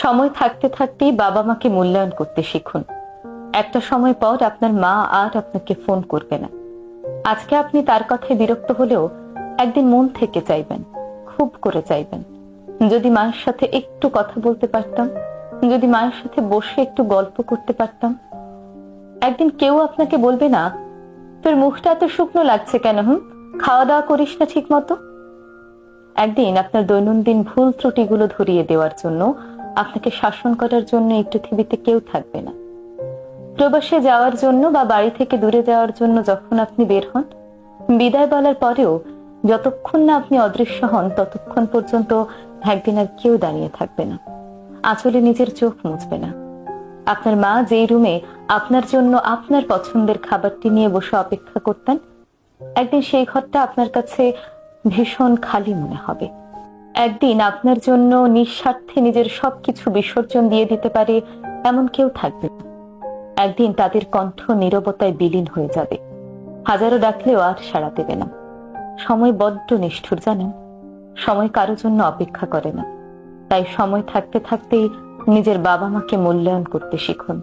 সময় থাকতে থাকতেই বাবা মাকে মূল্যায়ন করতে শিখুন। একটা সময় পর আপনার মা আর আপনাকে ফোন করবে না। আজকে আপনি তার কথায় বিরক্ত হলেও একদিন মন থেকে চাইবেন, খুব করে চাইবেন। যদি মায়ের সাথে একটু কথা বলতে পারতাম, যদি মায়ের সাথে বসে একটু গল্প করতে পারতাম, একদিন কেউ আপনাকে বলবে না, তোর মুখটা এত শুকনো লাগছে কেন, হুম? খাওয়া দাওয়া করিস না ঠিক মতো একদিন আপনার দৈনন্দিন ভুল ত্রুটিগুলো ধরিয়ে দেওয়ার জন্য আপনাকে শাসন করার জন্য এই পৃথিবীতে কেউ থাকবে না। প্রবাসে যাওয়ার জন্য বা বাড়ি থেকে দূরে যাওয়ার জন্য যখন আপনি বের হন, বিদায় বলার পরেও যতক্ষণ না আপনি অদৃশ্য হন, ততক্ষণ পর্যন্ত একদিন আর কেউ দাঁড়িয়ে থাকবে না। আঁচলে নিজের চোখ মুছবে না। আপনার মা যেই রুমে আপনার জন্য আপনার পছন্দের খাবারটি নিয়ে বসে অপেক্ষা করতেন, একদিন সেই ঘরটা আপনার কাছে ভীষণ খালি মনে হবে। একদিন আপনার জন্য নিঃস্বার্থে নিজের সবকিছু বিসর্জন দিয়ে দিতে পারে এমন কেউ থাকবে একদিন তাদের কণ্ঠ নীরবতায় বিলীন হয়ে যাবে। হাজারো ডাকলেও আর সাড়া দেবে না। সময় বড্ড নিষ্ঠুর, জানেন? সময় কারও জন্য অপেক্ষা করে না। তাই সময় থাকতে থাকতেই নিজের বাবা মাকে মূল্যায়ন করতে শিখুন।